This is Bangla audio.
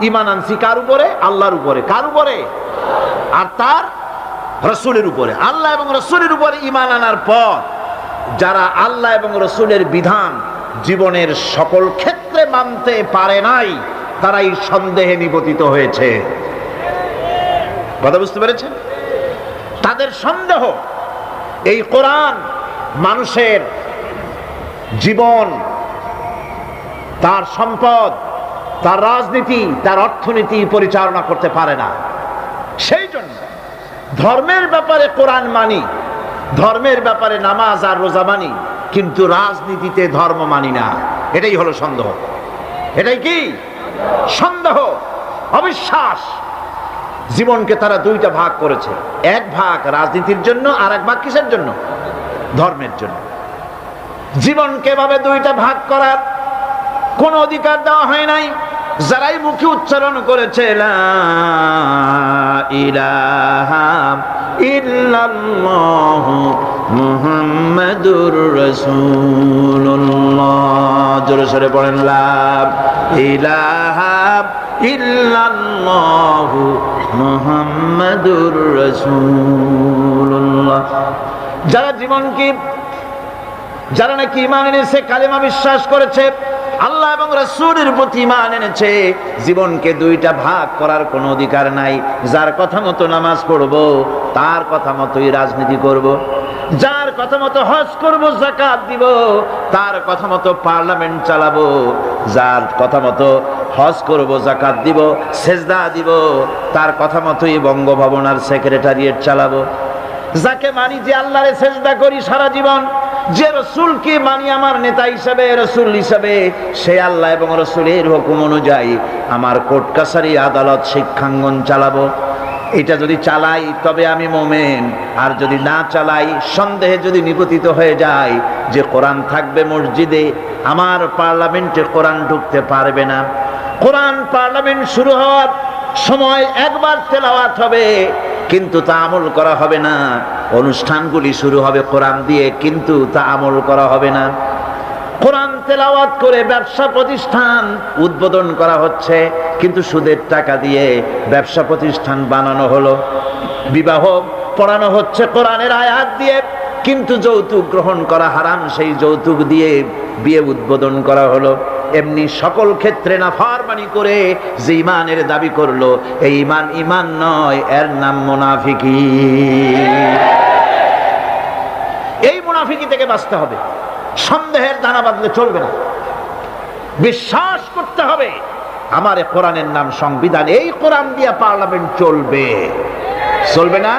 ইমান আনছি কার উপরে? আল্লাহর উপরে। কার উপরে? আর তার রসুলের উপরে। আল্লাহ এবং রসুলের উপরে ইমান আনার পর যারা আল্লাহ এবং রসুলের বিধান জীবনের সকল ক্ষেত্রে মানতে পারে নাই, তারাই সন্দেহে নিপতিত হয়েছে। কথা বুঝতে পেরেছেন? তাদের সন্দেহ এই কোরআন মানুষের জীবন, তার সম্পদ তার রাজনীতি, তার অর্থনীতি পরিচালনা করতে পারে না। সেই জন্য ধর্মের ব্যাপারে কোরআন মানি, ধর্মের ব্যাপারে নামাজ আর রোজা মানি, কিন্তু রাজনীতিতে ধর্ম মানি না। এটাই হলো সন্দেহ। এটাই কি? সন্দেহ, অবিশ্বাস। জীবনকে তারা দুইটা ভাগ করেছে। এক ভাগ রাজনীতির জন্য আর এক ভাগ কিসের জন্য? ধর্মের জন্য। জীবনকে ভাবে দুইটা ভাগ করার কোন অধিকার দেওয়া হয় নাই। যারাই মুখে উচ্চারণ করেছে মুহাম্মাদুর রাসূলুল্লাহ। জোরে সরে পড়েন, লা ইলাহা ইল্লাল্লাহ মুহাম্মাদুর রাসূলুল্লাহ। যারা জীবনকে, যারা নাকি ইমান এনেছে, কালেমা বিশ্বাস করেছে আল্লাহ এবং রসুলের প্রতি ইমান এনেছে। জীবনকে দুইটা ভাগ করার কোনো অধিকার নাই। যার কথা মতো নামাজ পড়ব, তার কথা মতোই রাজনীতি করব। যার কথা মতো হজ করব জাকাত দিব, তার কথা মতো পার্লামেন্ট চালাবো। যার কথা মতো হজ করব জাকাত দিব, সেজদা দিব, তার কথা মতোই বঙ্গভবন আর সেক্রেটারিয়েট চালাবো। যাকে মানি যে আল্লাহরে সেজদা করি সারা জীবন যে রসুলকে মানি আমার নেতা হিসাবে, রসুল হিসাবে, সে আল্লাহ এবং রসুলের হুকুম অনুযায়ী আমার কোর্ট কাছারি আদালত শিক্ষাঙ্গন চালাবো। এটা যদি চালাই, তবে আমি মোমেন। আর যদি না চালাই, সন্দেহে যদি নিপতিত হয়ে যায় যে কোরআন থাকবে মসজিদে, আমার পার্লামেন্টে কোরআন ঢুকতে পারবে না। কোরআন পার্লামেন্ট শুরু হওয়ার সময় একবার তেলাওয়াত হবে। কিন্তু তা আমল করা হবে না। অনুষ্ঠানগুলি শুরু হবে কোরআন দিয়ে, কিন্তু তা আমল করা হবে না। কোরআন তেলাওয়াত করে ব্যবসা প্রতিষ্ঠান উদ্বোধন করা হচ্ছে, কিন্তু সুদের টাকা দিয়ে ব্যবসা প্রতিষ্ঠান বানানো হলো। বিবাহ পড়ানো হচ্ছে কোরআনের আয়াত দিয়ে, কিন্তু যৌতুক গ্রহণ করা হারাম, সেই যৌতুক দিয়ে বিয়ে উদ্বোধন করা হলো। এমনি সকল ক্ষেত্রে না ফারমানি করে যে ইমানের দাবি করল, এই ইমান ইমান নয়, এর নাম মুনাফিকি। এই মুনাফিকি থেকে বাঁচতে হবে। সন্দেহের দানা বাঁধলে চলবে না। বিশ্বাস করতে হবে, আমার কোরআনের নাম সংবিধান, এই কোরআন দিয়ে পার্লামেন্ট চলবে। চলবে না?